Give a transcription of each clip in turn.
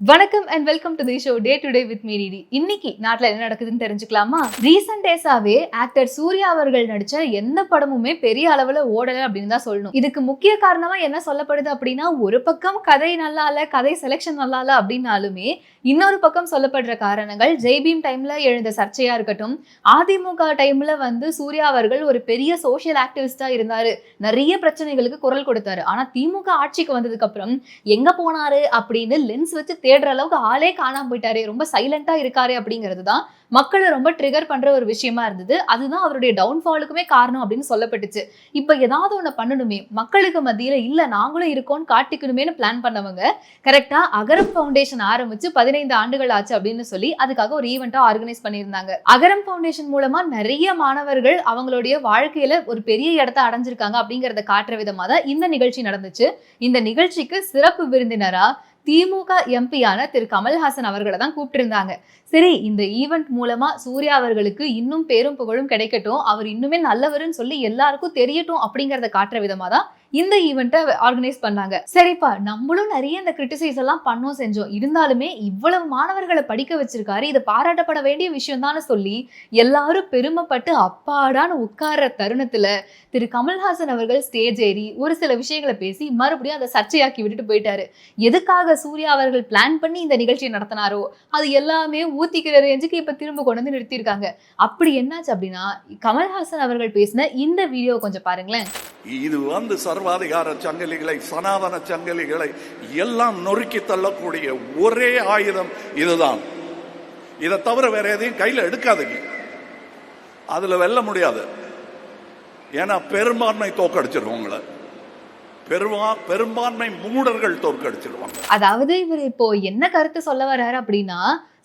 வணக்கம் and welcome to the show day to day with மீடிடி இன்னைக்கு நாட்டில் என்ன நடக்குதுன்னு தெரிஞ்சுக்கலாமா? ரீசன்ட் டேஸாவே ஆக்டர் சூர்யா அவர்கள் நடிச்ச எந்த படமுமே பெரிய அளவில் ஓடலை அப்படின்னு தான் சொல்லணும். இதுக்கு முக்கிய காரணமா என்ன சொல்லப்படுது அப்படின்னா ஒரு பக்கம் கதை நல்லா இல்லை கதை செலெக்ஷன் நல்லா இல்லை அப்படின்னாலுமே இன்னொரு பக்கம் சொல்லப்படுற காரணங்கள் ஜெய்பீம் டைம்ல எழுந்த சர்ச்சையா இருக்கட்டும் அதிமுக டைம்ல வந்து சூர்யா அவர்கள் ஒரு பெரிய சோஷியல் ஆக்டிவிஸ்டா இருந்தாரு. நிறைய பிரச்சனைகளுக்கு குரல் கொடுத்தாரு. ஆனா திமுக ஆட்சிக்கு வந்ததுக்கு அப்புறம் எங்க போனாரு அப்படின்னு லென்ஸ் வச்சு தேடுற அளவுக்கு ஆளே காணாம போயிட்டாரு ரொம்ப சைலண்டா இருக்காரு அப்படிங்கிறது தான் மக்களை ரொம்ப ட்ரிகர் பண்ற ஒரு விஷயமா இருந்தது. அதுதான் அவருடைய டவுன்ஃபாலுக்குமே காரணம் அப்படின்னு சொல்லப்பட்டுச்சு. இப்ப ஏதாவது ஒண்ணு பண்ணணுமே மக்களுக்கு மத்தியில இல்ல நாங்களும் இருக்கோம்னு காட்டிக்கணுமேனு பிளான் பண்ணவங்க கரெக்டா அகரம் ஃபவுண்டேஷன் ஆரம்பிச்சு பதினைந்து ஆண்டுகள் ஆச்சு அப்படின்னு சொல்லி அதுக்காக ஒரு ஈவெண்ட்டா ஆர்கனைஸ் பண்ணியிருந்தாங்க. அகரம் ஃபவுண்டேஷன் மூலமா நிறைய மாணவர்கள் அவங்களுடைய வாழ்க்கையில ஒரு பெரிய இடத்த அடைஞ்சிருக்காங்க அப்படிங்கறத காட்டுற விதமா தான் இந்த நிகழ்ச்சி நடந்துச்சு. இந்த நிகழ்ச்சிக்கு சிறப்பு விருந்தினரா திமுக எம்பியான திரு. கமல்ஹாசன் அவர்களை தான் கூப்பிட்டுருந்தாங்க. சரி இந்த ஈவெண்ட் மூலமா சூர்யா அவர்களுக்கு இன்னும் பேரும் புகழும் கிடைக்கட்டும். அவர் இன்னுமே நல்லவருன்னு சொல்லி எல்லாருக்கும் தெரியட்டும் அப்படிங்கறத காட்டுற விதமா தான் இந்த ஈவெண்ட்டை ஆர்கனைஸ் பண்ணாங்க. சரிப்பா நம்மளும் நிறைய இந்த கிரிட்டிசைஸ் எல்லாம் பண்ணோம் செஞ்சோம். இருந்தாலுமே இவ்வளவு மாணவர்களை படிக்க வச்சிருக்காரு இது பாராட்டப்பட வேண்டிய விஷயம் தானே சொல்லி எல்லாரும் பெருமைப்பட்டு அப்பாடான்னு உட்கார்ற தருணத்துல திரு கமல்ஹாசன் அவர்கள் ஸ்டேஜ் ஏறி ஒரு சில விஷயங்களை பேசி மறுபடியும் அதை சர்ச்சையாக்கி விட்டுட்டு போயிட்டாரு. எதுக்காக சூர்யா அவர்கள் பிளான் பண்ணி இந்த நிகழ்ச்சியை நடத்தினாரோ அது எல்லாமே ஊத்திக்கிற ரேஞ்சுக்கு இப்ப திரும்ப கொண்டு வந்து நிறுத்தியிருக்காங்க. அப்படி என்னாச்சு அப்படின்னா கமல்ஹாசன் அவர்கள் பேசின இந்த வீடியோ கொஞ்சம் பாருங்களேன். இது வந்து சர்வாதிகார சங்கிலிகளை சனாதன சங்கிலிகளை எல்லாம் நொறுக்கி தள்ளக்கூடிய ஒரே ஆயுதம் இதுதான். இதை தவிர வேற எதையும் கையில் எடுக்காதுங்க. அதுல வெல்ல முடியாது. ஏன்னா பெரும்பான்மை தோக்கடிச்சிடும் உங்களை. பெரும்பான்மை மூடர்கள் தோற்கடிச்சிருவாங்க. அதாவது இவர் இப்போ என்ன கருத்து சொல்ல வர்றாரு அப்படின்னா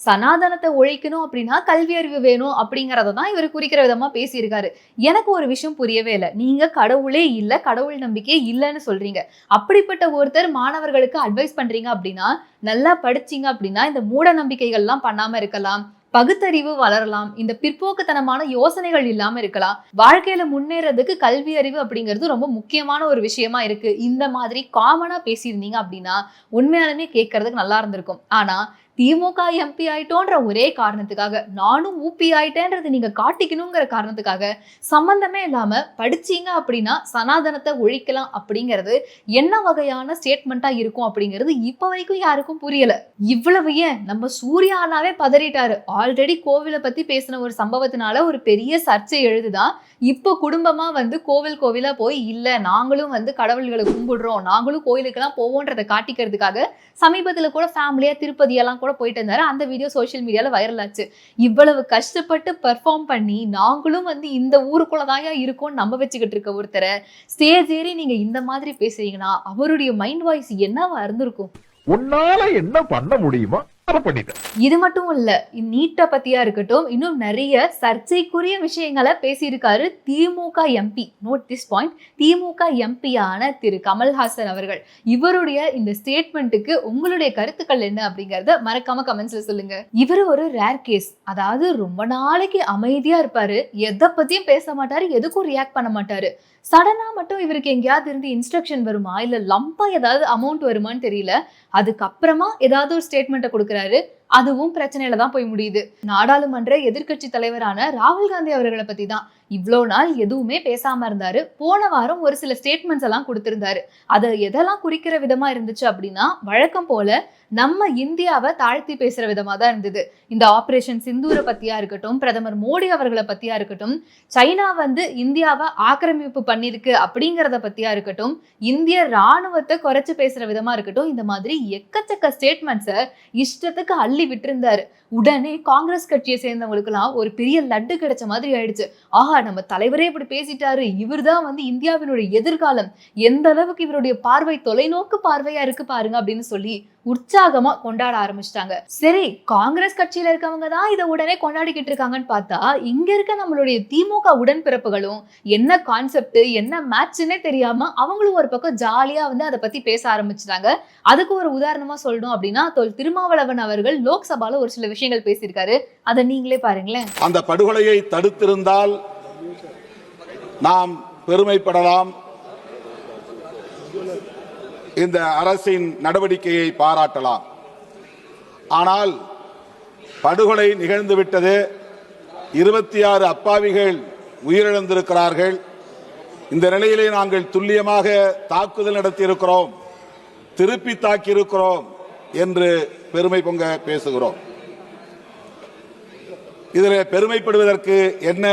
சனாதனத்தை ஒழிக்கணும் அப்படின்னா கல்வி அறிவு வேணும் அப்படிங்கறத தான் இவர் குறிக்கிற விதமா பேசியிருக்காரு. எனக்கு ஒரு விஷயம் புரியவே இல்லை. நீங்க கடவுளே இல்ல கடவுள் நம்பிக்கையே இல்லைன்னு சொல்றீங்க. அப்படிப்பட்ட ஒருத்தர் மாணவர்களுக்கு அட்வைஸ் பண்றீங்க அப்படின்னா நல்லா படிச்சீங்க அப்படின்னா இந்த மூட நம்பிக்கைகள்லாம் பண்ணாம இருக்கலாம். பகுத்தறிவு வளரலாம். இந்த பிற்போக்குத்தனமான யோசனைகள் இல்லாம இருக்கலாம். வாழ்க்கையில முன்னேறதுக்கு கல்வி அறிவு அப்படிங்கிறது ரொம்ப முக்கியமான ஒரு விஷயமா இருக்கு. இந்த மாதிரி காமனா பேசியிருந்தீங்க அப்படின்னா உண்மையாலுமே கேட்கறதுக்கு நல்லா இருந்திருக்கும். ஆனா திமுக எம்பி ஆயிட்டோன்ற ஒரே காரணத்துக்காக நானும் ஊபி ஆயிட்டேன்றது நீங்க காட்டிக்கணுங்கிற காரணத்துக்காக சம்பந்தமே இல்லாம படிச்சீங்க அப்படின்னா சனாதனத்தை ஒழிக்கலாம் அப்படிங்கிறது என்ன வகையான ஸ்டேட்மெண்ட்டா இருக்கும் அப்படிங்கிறது இப்ப வரைக்கும் யாருக்கும் புரியல. இவ்வளவு ஏன்? நம்ம சூர்யானாவே பதறிட்டாரு. ஆல்ரெடி கோவிலை பத்தி பேசின ஒரு சம்பவத்தினால ஒரு பெரிய சர்ச்சை எழுதுதான் இப்போ குடும்பமா வந்து கோவில் கோவிலா போய் இல்ல நாங்களும் வந்து கடவுள்களை கும்பிடுறோம் நாங்களும் கோயிலுக்கெல்லாம் போவோன்றதை காட்டிக்கிறதுக்காக சமீபத்துல கூட ஃபேமிலியா திருப்பதி எல்லாம் கூட போயிட்டு இருந்தாரு அந்த வீடியோ சோஷியல் மீடியால வைரல் ஆச்சு. இவ்வளவு கஷ்டப்பட்டு பெர்ஃபார்ம் பண்ணி நாங்களும் வந்து இந்த ஊருக்குள்ளதாயா இருக்கோம்னு நம்ப வச்சுக்கிட்டு இருக்க ஒருத்தரை ஸ்டேஜ் ஏறி நீங்க இந்த மாதிரி பேசுறீங்கன்னா அவருடைய மைண்ட் வாய்ஸ் என்னவா இருந்திருக்கும்? உன்னால என்ன பண்ண முடியுமோ? இது மட்டும் இல்ல நீட்டை பத்தியா இருக்கட்டும் இன்னும் நிறைய சர்ச்சைக்குரிய விஷயங்களை பேசியிருக்காரு DMK MP note this point DMK எம்பியான Thiru. Kamal Haasan அவர்கள். இவருடைய இந்த ஸ்டேட்மெண்ட்டுக்கு உங்களுடைய கருத்துக்கள் என்ன அப்படிங்கறத மறக்காம கமெண்ட்ஸ்ல சொல்லுங்க. இவர் ஒரு ரேர் கேஸ் அதாவது ரொம்ப நாளைக்கு அமைதியா இருப்பாரு. எதை பத்தியும் பேச மாட்டாரு. எதுக்கும் ரியாக்ட் பண்ண மாட்டாரு. சடனாக மட்டும் இவருக்கு எங்கேயாவது இருந்து இன்ஸ்ட்ரக்ஷன் வருமா? இல்லை லம்பாக ஏதாவது அமௌண்ட் வருமான்னு தெரியல? அதுக்கப்புறமா ஏதாவது ஒரு ஸ்டேட்மெண்ட்டை கொடுக்குறாரு. அதுவும் பிரச்சனையில தான் போய் முடியுது. நாடாளுமன்ற எதிர்க்கட்சி தலைவரான ராகுல் காந்தி அவர்களை பத்தி தான். இவ்வளோ நாள் எதுவுமே பேசாம இருந்தாரு. போன வாரம் ஒரு சில ஸ்டேட்மெண்ட்ஸ் எல்லாம் கொடுத்திருந்தாரு. அதை எதெல்லாம் குறிக்கிற விதமா இருந்துச்சு அப்படின்னா வழக்கம் போல நம்ம இந்தியாவை தாழ்த்தி பேசுற விதமா தான் இருந்தது. இந்த ஆபரேஷன் சிந்தூரை பத்தியா இருக்கட்டும் பிரதமர் மோடி அவர்களை பத்தியா இருக்கட்டும் சைனா வந்து இந்தியாவை ஆக்கிரமிப்பு பண்ணிருக்கு அப்படிங்கறத பத்தியா இருக்கட்டும் இந்திய ராணுவத்தை குறைச்சு பேசுற விதமா இருக்கட்டும் இந்த மாதிரி எக்கச்சக்க ஸ்டேட்மெண்ட்ஸை இஷ்டத்துக்கு அள்ளி விட்டிருந்தாரு. உடனே காங்கிரஸ் கட்சியை சேர்ந்தவங்களுக்கெல்லாம் ஒரு பெரிய லட்டு கிடைச்ச மாதிரி ஆயிடுச்சு. ஆஹா நம்ம தலைவரே இப்படி பேசிட்டாரு. இவர்தான் வந்து இந்தியாவினுடைய எதிர்காலம். எந்த அளவுக்கு இவருடைய பார்வை தொலைநோக்கு பார்வையா இருக்கு பாருங்க அப்படின்னு சொல்லி உற்சாகமா கொண்டாட ஆரம்பிச்சிட்டாங்க. சரி காங்கிரஸ் கட்சியில இருக்கவங்க தான் இதை உடனே கொண்டாடிக்கிட்டு இருக்காங்கன்னு பார்த்தா இங்க இருக்க நம்மளுடைய திமுக உடன்பிறப்புகளும் என்ன கான்செப்ட் என்ன மேட்ச்னே தெரியாம அவங்களும் ஒரு பக்கம் ஜாலியா வந்து அதை பத்தி பேச ஆரம்பிச்சிட்டாங்க. அதுக்கு ஒரு உதாரணமா சொல்லணும் அப்படின்னா தொல் திருமாவளவன் அவர்கள் லோக்சபால ஒரு சில விஷயங்கள் பேசியிருக்காரு. அதை நீங்களே பாருங்களேன். அந்த படுகொலையை தடுத்திருந்தால் நாம் பெருமைப்படலாம். இந்த அரசின் நடவடிக்கையை பாராட்டலாம். ஆனால் படுகொலை நிகழ்ந்துவிட்டது இருபத்தி ஆறு அப்பாவிகள் உயிரிழந்திருக்கிறார்கள். இந்த நிலையிலே நாங்கள் துல்லியமாக தாக்குதல் நடத்தியிருக்கிறோம். திருப்பி தாக்கியிருக்கிறோம் என்று பெருமை பொங்க பேசுகிறோம். இதில் பெருமைப்படுவதற்கு என்ன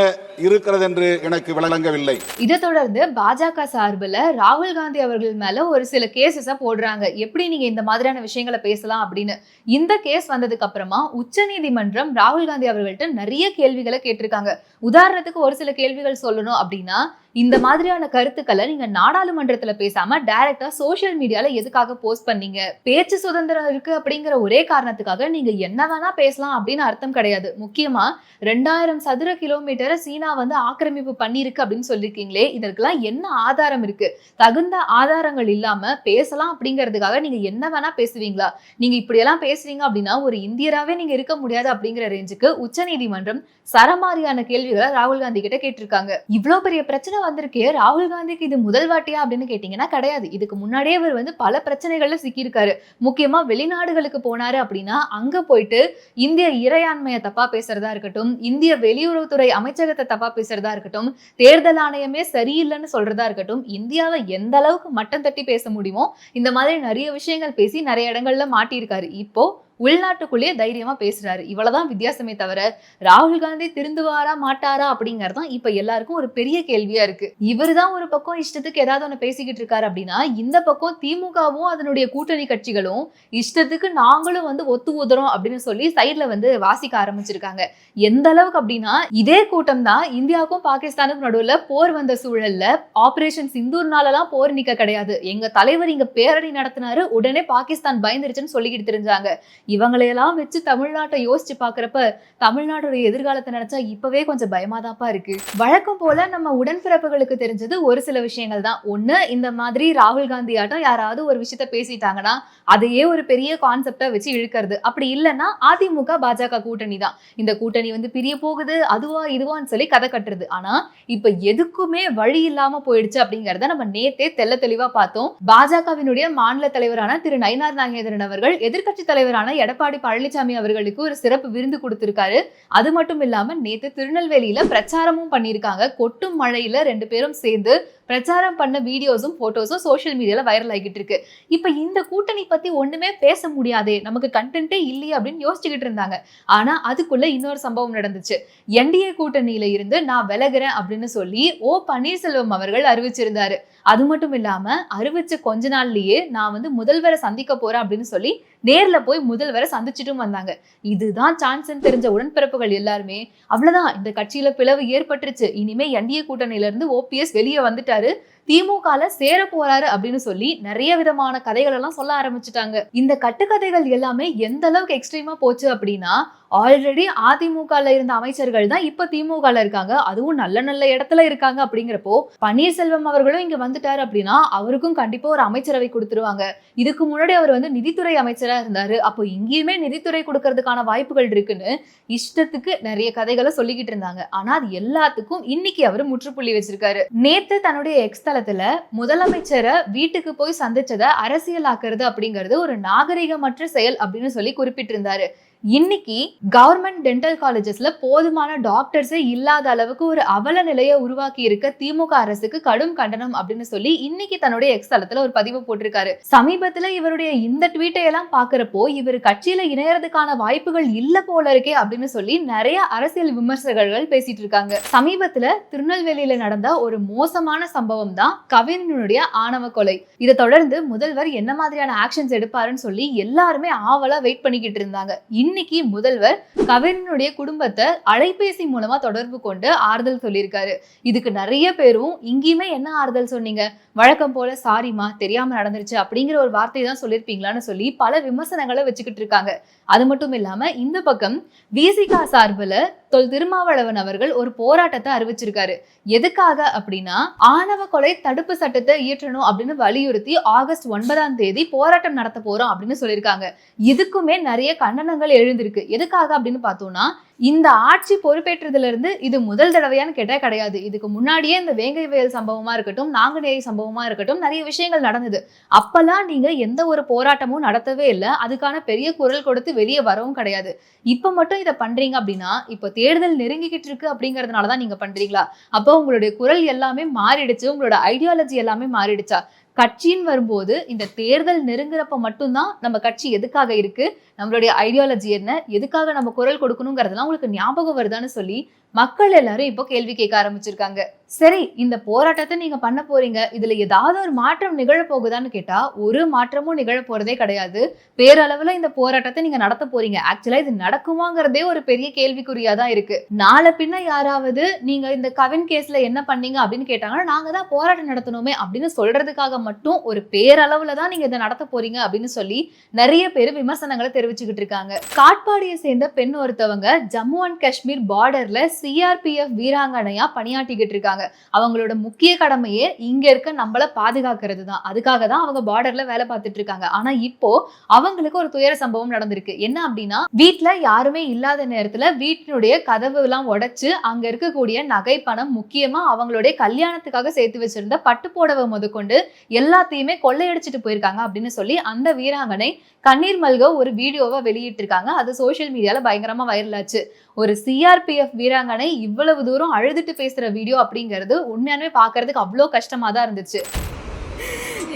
இருக்கிறது என்று எனக்கு விளங்கவில்லை. இதை தொடர்ந்து பாஜக சார்பில் ராகுல் காந்தி அவர்கள் மேல ஒரு சில கேசஸ போடுறாங்க. எப்படி நீங்க இந்த மாதிரியான விஷயங்களை பேசலாம் அப்படின்னு. இந்த கேஸ் வந்ததுக்கு அப்புறமா உச்சநீதிமன்றம் ராகுல் காந்தி அவர்கள்ட்ட நிறைய கேள்விகளை கேட்டிருக்காங்க. உதாரணத்துக்கு ஒரு சில கேள்விகள் சொல்லணும் அப்படின்னா இந்த மாதிரியான கருத்துக்களை நீங்க நாடாளுமன்றத்துல பேசாம டைரக்டா சோஷியல் மீடியால எதுக்காக போஸ்ட் பண்ணீங்க? பேச்சு சுதந்திரம் இருக்கு அப்படிங்கிற ஒரே காரணத்துக்காக நீங்க என்ன வேணா பேசலாம் அப்படின்னு அர்த்தம் கிடையாது. முக்கியமா ரெண்டாயிரம் சதுர கிலோமீட்டரை சீனா வந்து ஆக்கிரமிப்பு பண்ணியிருக்கு அப்படின்னு சொல்லியிருக்கீங்களே இதற்கெல்லாம் என்ன ஆதாரம் இருக்கு? தகுந்த ஆதாரங்கள் இல்லாம பேசலாம் அப்படிங்கிறதுக்காக நீங்க என்ன வேணா பேசுவீங்களா? நீங்க இப்படியெல்லாம் பேசுறீங்க அப்படின்னா ஒரு இந்தியராவே நீங்க இருக்க முடியாது அப்படிங்கிற ரேஞ்சுக்கு உச்சநீதிமன்றம் சரமாரியான கேள்விகளை ராகுல் காந்தி கிட்ட கேட்டிருக்காங்க. இவ்வளவு பெரிய பிரச்சனை வந்திருக்கு. ராகுல் காந்திக்கு இது முதல் வாட்டியா அப்படின்னு கேட்டீங்கன்னா கிடையாது. இதுக்கு முன்னாடியே இவர் வந்து பல பிரச்சனைகளில் சிக்கியிருக்காரு. முக்கியமா வெளிநாடுகளுக்கு போனாரு அப்படின்னா அங்கே போயிட்டு இந்திய இறையாண்மையை தப்பாக பேசுறதா இருக்கட்டும் இந்திய வெளியுறவுத்துறை அமைச்சகத்தை தப்பாக பேசுறதா இருக்கட்டும் தேர்தல் ஆணையமே சரியில்லைன்னு சொல்றதா இருக்கட்டும் இந்தியாவை எந்த அளவுக்கு மட்டம் தட்டி பேச முடியுமோ இந்த மாதிரி நிறைய விஷயங்கள் பேசி நிறைய இடங்கள்ல மாட்டியிருக்காரு. இப்போ உள்நாட்டுக்குள்ளேயே தைரியமா பேசுறாரு. இவ்வளவுதான் வித்தியாசமே தவிர ராகுல் காந்தி திருந்துவாரா மாட்டாரா அப்படிங்கறது தான் இப்ப எல்லாருக்கும் ஒரு பெரிய கேள்வியா இருக்கு. இவர் தான் ஒரு பக்கம் இஷ்டத்துக்கு ஏதாவது ஒண்ணு பேசிக்கிட்டு இருக்காரு அப்படின்னா இந்த பக்கம் திமுகவும் அதனுடைய கூட்டணி கட்சிகளும் இஷ்டத்துக்கு நாங்களும் வந்து ஒத்து ஊதுறோம் அப்படின்னு சொல்லி சைட்ல வந்து வாசிக்க ஆரம்பிச்சிருக்காங்க. எந்த அளவுக்கு அப்படின்னா இதே கூட்டம் தான் இந்தியாவுக்கும் பாகிஸ்தானுக்கும் நடுவுல போர் வந்த சூழல்ல ஆபரேஷன் சிந்தூர்னாலலாம் போர் நிக்க கிடையாது. எங்க தலைவர் இங்க பேரணி நடத்தினாரு உடனே பாகிஸ்தான் பயந்துருச்சுன்னு சொல்லிக்கிட்டு தெரிஞ்சாங்க. இவங்களையெல்லாம் வச்சு தமிழ்நாட்டை யோசிச்சு பாக்குறப்ப தமிழ்நாட்டோட எதிர்காலத்தை நினைச்சா இப்பவே கொஞ்சம் பயமாதாப்பா இருக்கு. வழக்கம் போல நம்ம உடன்பிறப்புகளுக்கு தெரிஞ்சது ஒரு சில விஷயங்கள் தான். ஒண்ணு இந்த மாதிரி ராகுல் காந்தி ஆட்டம் யாராவது ஒரு விஷயத்த பேசிட்டாங்கன்னா அதையே ஒரு பெரிய கான்செப்டா வச்சு இழுக்கிறது. அப்படி இல்லைன்னா அதிமுக பாஜக கூட்டணி தான். இந்த கூட்டணி வந்து பிரிய போகுது அதுவா இதுவான்னு சொல்லி கதை கட்டுறது. ஆனா இப்ப எதுக்குமே வழி இல்லாம போயிடுச்சு அப்படிங்கறத நம்ம நேத்தே தெள்ள தெளிவா பார்த்தோம். பாஜகவினுடைய மாநில தலைவரான திரு நயினார் நாகேந்திரன் அவர்கள் எதிர்கட்சி தலைவரான எடப்பாடி பழனிசாமி அவர்களுக்கு ஒரு சிறப்பு விருந்து கொடுத்திருக்காரு. அது மட்டும் இல்லாம நேத்து திருநெல்வேலியில பிரச்சாரமும் பண்ணியிருக்காங்க. கொட்டும் மழையில ரெண்டு பேரும் சேர்ந்து பிரச்சாரம் பண்ண வீடியோஸும் போட்டோஸும் சோஷியல் மீடியால வைரல் ஆகிட்டு இருக்கு. இப்ப இந்த கூட்டணி பத்தி ஒண்ணுமே பேச முடியாதே நமக்கு கண்டென்ட்டே இல்லையே அப்படின்னு யோசிச்சுக்கிட்டு இருந்தாங்க. ஆனா அதுக்குள்ள இன்னொரு சம்பவம் நடந்துச்சு. என்டிஏ கூட்டணியில இருந்து நான் விலகுறேன் அப்படின்னு சொல்லி ஓ பன்னீர்செல்வம் அவர்கள் அறிவிச்சிருந்தாரு. அது மட்டும் இல்லாம அறிவிச்ச கொஞ்ச நாள்லயே நான் வந்து முதல்வரை சந்திக்க போறேன் அப்படின்னு சொல்லி நேர்ல போய் முதல்வரை சந்திச்சிட்டும் வந்தாங்க. இதுதான் சான்ஸ்ன்னு தெரிஞ்ச உடன்பிறப்புகள் எல்லாருமே. அவ்வளவுதான் இந்த கட்சியில பிளவு ஏற்பட்டுருச்சு. இனிமே என்டிஏ கூட்டணியில இருந்து ஓபிஎஸ் வெளியே வந்துட்டாரு சொல்லிட்டாரு திமுகல சேர போறாரு அப்படின்னு சொல்லி நிறைய விதமான கதைகள் எல்லாம் சொல்ல ஆரம்பிச்சுட்டாங்க. இந்த கட்டுக்கதைகள் எல்லாமே எந்த அளவுக்கு எக்ஸ்ட்ரீமா போச்சு அப்படின்னா ஆல்ரெடி அதிமுகல இருந்த அமைச்சர்கள் தான் இப்ப திமுகல இருக்காங்க. அதுவும் நல்ல நல்ல இடத்துல இருக்காங்க அப்படிங்கிறப்போ பன்னீர்செல்வம் அவர்களும் இங்க வந்துட்டாரு அப்படின்னா அவருக்கும் கண்டிப்பா ஒரு அமைச்சரவை கொடுத்துருவாங்க. இதுக்கு முன்னாடி அவர் வந்து நிதித்துறை அமைச்சரா இருந்தாரு. அப்போ இங்கேயுமே நிதித்துறை கொடுக்கறதுக்கான வாய்ப்புகள் இருக்குன்னு இஷ்டத்துக்கு நிறைய கதைகளை சொல்லிக்கிட்டு இருந்தாங்க. ஆனா அது எல்லாத்துக்கும் இன்னைக்கு அவர் முற்றுப்புள்ளி வச்சிருக்காரு. நேத்து தன்னுடைய எக்ஸ் காலத்துல முதலமைச்சரை வீட்டுக்கு போய் சந்திச்சதை அரசியலாக்குறது அப்படிங்கிறது ஒரு நாகரிகமற்ற செயல் அப்படின்னு சொல்லி குறிப்பிட்டிருந்தாரு. இன்னைக்கு கவர்மெண்ட் டென்டல் காலேஜஸ்ல போதுமான டாக்டர்ஸே இல்லாத அளவுக்கு ஒரு அவல நிலையை உருவாக்கி இருக்க திமுக அரசுக்கு கடும் கண்டனம் அப்படின்னு சொல்லி இன்னைக்கு தன்னுடைய எக்ஸ் தளத்துல ஒரு பதிவு போட்டிருக்காரு. சமீபத்துல இவருடைய இந்த ட்வீட்டை எல்லாம் பாக்குறப்போ இவர் கட்சியில இணையறதுக்கான வாய்ப்புகள் இல்ல போல இருக்கே அப்படின்னு சொல்லி நிறைய அரசியல் விமர்சகர்கள் பேசிட்டு இருக்காங்க. சமீபத்துல திருநெல்வேலியில நடந்த ஒரு மோசமான சம்பவம் தான் கவிஞனுடைய ஆணவ கொலை. இதை தொடர்ந்து முதல்வர் என்ன மாதிரியான ஆக்ஷன்ஸ் எடுப்பாருன்னு சொல்லி எல்லாருமே ஆவலா வெயிட் பண்ணிக்கிட்டு இருந்தாங்க. இன்னைக்கு முதல்வர் கவினுடைய குடும்பத்தை அலைபேசி மூலமா தொடர்பு கொண்டு ஆறுதல் சொல்லியிருக்காரு. இதுக்கு நிறைய பேரும் இங்கேயுமே என்ன ஆறுதல் சொன்னீங்க? வழக்கம் போல சாரிமா தெரியாம நடந்துருச்சு அப்படிங்கிற ஒரு வார்த்தை தான் சொல்லியிருப்பீங்களான்னு சொல்லி பல விமர்சனங்களை வச்சுக்கிட்டு இருக்காங்க. அது மட்டும் இல்லாம இந்த பக்கம் விசிகா சார்பில் தொல் திருமாவளவன் அவர்கள் ஒரு போராட்டத்தை அறிவிச்சிருக்காரு. எதுக்காக அப்படின்னா ஆணவ கொலை தடுப்பு சட்டத்தை இயற்றணும் அப்படின்னு வலியுறுத்தி ஆகஸ்ட் ஒன்பதாம் தேதி போராட்டம் நடத்த போறோம் அப்படின்னு சொல்லியிருக்காங்க. இதுக்குமே நிறைய கண்டனங்கள் எழுந்திருக்கு. எதுக்காக அப்படின்னு பார்த்தோம்னா இந்த ஆட்சி பொறுப்பேற்றதுல இருந்து இது முதல் தடவையான்னு கேட்டா கிடையாது. இதுக்கு முன்னாடியே இந்த வேங்கை வயல் சம்பவமா இருக்கட்டும் நாங்குநேரி சம்பவமா இருக்கட்டும் நிறைய விஷயங்கள் நடந்தது. அப்பெல்லாம் நீங்க எந்த ஒரு போராட்டமும் நடத்தவே இல்லை. அதுக்கான பெரிய குரல் கொடுத்து வெளியே வரவும் கிடையாது. இப்ப மட்டும் இதை பண்றீங்க அப்படின்னா இப்ப தேர்தல் நெருங்கிக்கிட்டு இருக்கு அப்படிங்கறதுனால தான் நீங்க பண்றீங்களா? அப்போ உங்களுடைய குரல் எல்லாமே மாறிடுச்சு உங்களோட ஐடியாலஜி எல்லாமே மாறிடுச்சா? கட்சின்னு வரும்போது இந்த தேர்தல் நெருங்குறப்ப மட்டும்தான் நம்ம கட்சி எதுக்காக இருக்கு? நம்மளுடைய ஐடியாலஜி என்ன? எதுக்காக நம்ம குரல் கொடுக்கணுங்கிறதெல்லாம் உங்களுக்கு ஞாபகம் வருதான்னு சொல்லி மக்கள் எல்லாரும் இப்போ கேள்வி கேட்க ஆரம்பிச்சிருக்காங்க. சரி இந்த போராட்டத்தை நீங்க பண்ண போறீங்க. இதுல ஏதாவது ஒரு மாற்றம் நிகழ போகுதான்னு கேட்டா ஒரு மாற்றமும் நிகழ போறதே கிடையாது. பேரளவுல இந்த போராட்டத்தை நீங்க நடத்த போறீங்க. ஆக்சுவலா இது நடக்குமாங்கிறதே ஒரு பெரிய கேள்விக்குறியா தான் இருக்கு. நாளை பின்ன யாராவது நீங்க இந்த கவின் கேஸ்ல என்ன பண்ணீங்க அப்படின்னு கேட்டாங்கன்னா நாங்க தான் போராட்டம் நடத்தணுமே அப்படின்னு சொல்றதுக்காக மட்டும் ஒரு பேரளவுல தான் நீங்க இதை நடத்த போறீங்க அப்படின்னு சொல்லி நிறைய பேர் விமர்சனங்களை தெரிவிச்சுக்கிட்டு இருக்காங்க. காட்பாடியை சேர்ந்த பெண் ஒருத்தவங்க ஜம்மு அண்ட் காஷ்மீர் பார்டர்ல சிஆர்பிஎஃப் வீராங்கனையா பணியாற்றிக்கிட்டு இருக்காங்க. அவங்களோட முக்கிய கடமையே இங்க இருக்க நம்மளை பாதுகாக்கிறது தான் அதுக்காக தான் அவங்க பார்டர்ல வேலை பார்த்துட்டு இருக்காங்க. ஆனா இப்போ அவங்களுக்கு ஒரு துயர சம்பவம் நடந்திருக்கு. என்ன அப்படின்னா வீட்டுல யாருமே இல்லாத நேரத்துல வீட்டினுடைய கதவு எல்லாம் உடைச்சு அங்க இருக்கக்கூடிய நகை பணம் முக்கியமா அவங்களுடைய கல்யாணத்துக்காக சேர்த்து வச்சிருந்த பட்டு புடவை முதற்கொண்டு எல்லாத்தையுமே கொள்ளையடிச்சிட்டு போயிருக்காங்க அப்படின்னு சொல்லி அந்த வீராங்கனை கண்ணீர் மல்க ஒரு வீடியோவை வெளியிட்டிருக்காங்க. அது சோசியல் மீடியால பயங்கரமா வைரல் ஆச்சு. ஒரு சிஆர்பிஎஃப் வீராங்கனை இவ்வளவு தூரம் அழுதுட்டு பேசுற வீடியோ அப்படிங்கிறது உண்மையானவே பார்க்கறதுக்கு அவ்வளோ கஷ்டமா தான் இருந்துச்சு.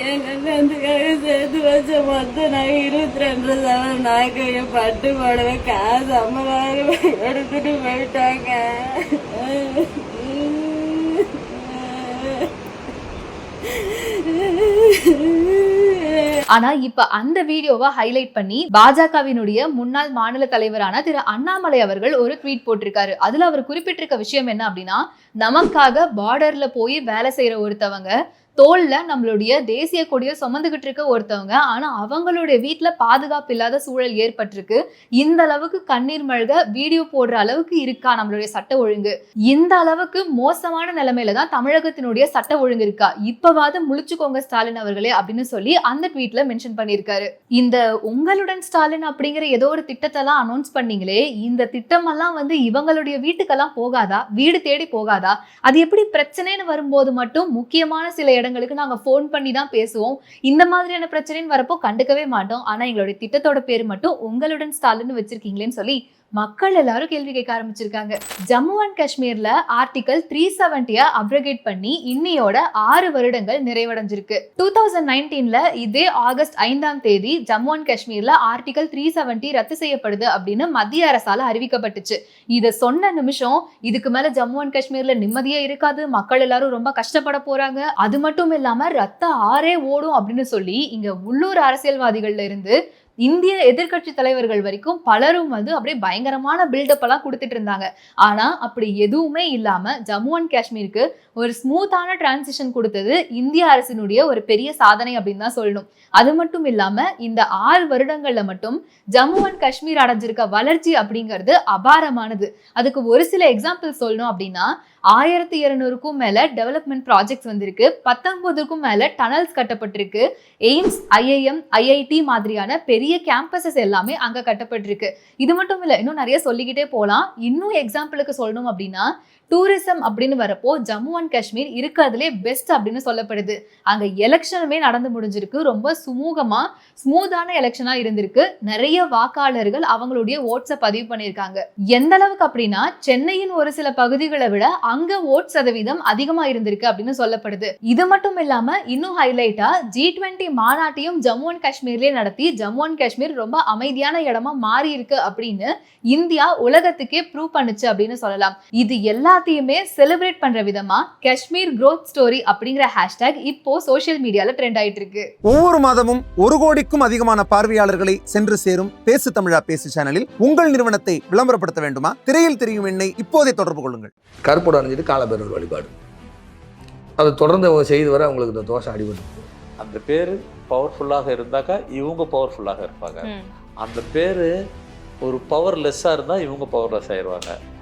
என் கல்யாணத்துக்காக சேர்த்து வச்ச நான் இருபத்தி ரெண்டு சவரம் நாய்க்கு பட்டு போடவே காசு எடுத்துட்டு போயிட்டாங்க. ஆனா இப்ப அந்த வீடியோவை ஹைலைட் பண்ணி பாஜகவினுடைய முன்னாள் மாநில தலைவரான திரு அண்ணாமலை அவர்கள் ஒரு ட்வீட் போட்டிருக்காரு. அதுல அவர் குறிப்பிட்டிருக்க விஷயம் என்ன அப்படின்னா நமக்காக பார்டர்ல போய் வேலை செய்யற ஒருத்தவங்க தோல்ல நம்மளுடைய தேசிய கொடியை சுமந்துகிட்டு இருக்க ஒருத்தவங்க. ஆனா அவங்களுடைய வீட்டுல பாதுகாப்பு இல்லாத சூழல் ஏற்பட்டிருக்கு. இந்த அளவுக்கு கண்ணீர் மல்க வீடியோ போடுற அளவுக்கு இருக்கா நம்மளுடைய சட்ட ஒழுங்கு? இந்த அளவுக்கு மோசமான நிலைமையில தான் தமிழகத்தினுடைய சட்ட ஒழுங்கு இருக்கா? இப்பவாது முழிச்சுக்கோங்க ஸ்டாலின் அவர்களே அப்படின்னு சொல்லி அந்த ட்வீட்ல மென்ஷன் பண்ணியிருக்காரு. இந்த உங்களுடன் ஸ்டாலின் அப்படிங்கிற ஏதோ ஒரு திட்டத்தெல்லாம் அனௌன்ஸ் பண்ணீங்களே இந்த திட்டமெல்லாம் வந்து இவங்களுடைய வீட்டுக்கெல்லாம் போகாதா? வீடு தேடி போகாதா? அது எப்படி பிரச்சனைன்னு வரும்போது மட்டும் முக்கியமான சில இடங்களுக்கு நாங்க ஃபோன் பண்ணி தான் பேசுவோம். இந்த மாதிரியான பிரச்சனைன்னு வரப்போ கண்டுக்கவே மாட்டோம். ஆனா எங்களுடைய திட்டத்தோட பேர் மட்டும் உங்களுடன் ஸ்டாலின் வச்சிருக்கீங்களேன்னு சொல்லி மக்கள் எல்லாரும் கேள்வி கேட்க ஆரம்பிச்சிருக்காங்க. ஜம்மு அண்ட் காஷ்மீர்ல ஆர்டிகல் த்ரீ செவன்டிய அப்ரகேட் பண்ணி இன்னையோட ஆறு வருடங்கள் நிறைவடைஞ்சிருக்கு. டூ தௌசண்ட் நைன்டீன்ல இதே ஆகஸ்ட் ஐந்தாம் தேதி ஜம்மு அண்ட் காஷ்மீர்ல ஆர்டிகல் த்ரீ செவன்டி ரத்து செய்யப்படுது அப்படின்னு மத்திய அரசால அறிவிக்கப்பட்டுச்சு. இதை சொன்ன நிமிஷம் இதுக்கு மேல ஜம்மு அண்ட் காஷ்மீர்ல நிம்மதியே இருக்காது மக்கள் எல்லாரும் ரொம்ப கஷ்டப்பட போறாங்க. அது மட்டும் இல்லாம ரத்த ஆறே ஓடும் அப்படின்னு சொல்லி இங்க உள்ளூர் அரசியல்வாதிகள்ல இருந்து இந்திய எதிர்க்கட்சி தலைவர்கள் வரைக்கும் பலரும் வந்து அப்படியே பயங்கரமான பில்டப் எல்லாம் கொடுத்துட்டு இருந்தாங்க. ஆனா அப்படி எதுவுமே இல்லாம ஜம்மு அண்ட் காஷ்மீருக்கு ஒரு ஸ்மூத்தான டிரான்சிஷன் கொடுத்தது இந்திய அரசினுடைய ஒரு பெரிய சாதனை அப்படின்னு தான் சொல்லணும். அது மட்டும் இல்லாம இந்த ஆறு வருடங்கள்ல மட்டும் ஜம்மு அண்ட் காஷ்மீர் அடைஞ்சிருக்க வளர்ச்சி அப்படிங்கிறது அபாரமானது. அதுக்கு ஒரு சில எக்ஸாம்பிள் சொல்லணும் அப்படின்னா ஆயிரத்தி இருநூறுக்கும் மேல டெவலப்மெண்ட் ப்ராஜெக்ட்ஸ் வந்திருக்கு. பத்தொன்பதுக்கும் மேல டனல்ஸ் கட்டப்பட்டிருக்கு. எய்ம்ஸ் ஐஐஎம் ஐஐடி மாதிரியான பெரிய கேம்பஸஸ் எல்லாமே அங்க கட்டப்பட்டிருக்கு. இது மட்டும் இல்ல இன்னும் நிறைய சொல்லிக்கிட்டே போகலாம் இன்னும் எக்ஸாம்பிளுக்கு சொல்லணும் அப்படின்னா டூரிசம் அப்படின்னு வரப்போ ஜம்மு அண்ட் காஷ்மீர் இருக்கிறதுலே பெஸ்ட் அப்படின்னு சொல்லப்படுது. அங்க எலெக்ஷனுமே நடந்து முடிஞ்சிருக்கு. ரொம்ப சுமூகமா ஸ்மூத்தான எலெக்ஷனா இருந்திருக்கு. நிறைய வாக்காளர்கள் அவங்களுடைய ஓட்ஸை பதிவு பண்ணியிருக்காங்க. எந்த அளவுக்கு அப்படின்னா சென்னையின் ஒரு சில பகுதிகளை விட அங்க ஓட் சதவீதம் அதிகமா இருந்திருக்கு அப்படின்னு சொல்லப்படுது. இது மட்டும் இல்லாம இன்னும் ஹைலைட்டா ஜி டுவெண்ட்டி மாநாட்டையும் ஜம்மு அண்ட் காஷ்மீர்லயே நடத்தி ஜம்மு அண்ட் காஷ்மீர் ரொம்ப அமைதியான இடமா மாறி இருக்கு அப்படின்னு இந்தியா உலகத்துக்கே ப்ரூவ் பண்ணுச்சு அப்படின்னு சொல்லலாம். இது எல்லாத்தையுமே செலிப்ரேட் பண்ற விதமா காஷ்மீர் growth ஸ்டோரி அப்படிங்கிற ஹேஷ்டேக் இப்போ சோஷியல் மீடியால ட்ரெண்ட் ஆயிட்டு இருக்கு ஒவ்வொரு மாதமும் ஒரு கோடிக்கும் அதிகமான பார்வையாளர்களை சென்று சேரும் பேசு தமிழா பேசு சேனலில் உங்கள் நிறுவனத்தை விளம்பரப்படுத்த வேண்டுமா? திரையில் தெரியும் எண்ணை இப்போதே தொடர்பு கொள்ளுங்கள். கருப்போடு அணிஞ்சிட்டு காலபைரவர் வழிபாடு. அதை தொடர்ந்து அவங்க செய்து வர அவங்களுக்கு இந்த தோஷம் அடிபட்டு அந்த பேர் பவர்ஃபுல்லாக இருந்தாக்கா இவங்க பவர்ஃபுல்லாக இருப்பாங்க. அந்த பேர் ஒரு பவர் லெஸ்ஸாக இருந்தால் இவங்க பவர்லெஸ் ஆயிடுவாங்க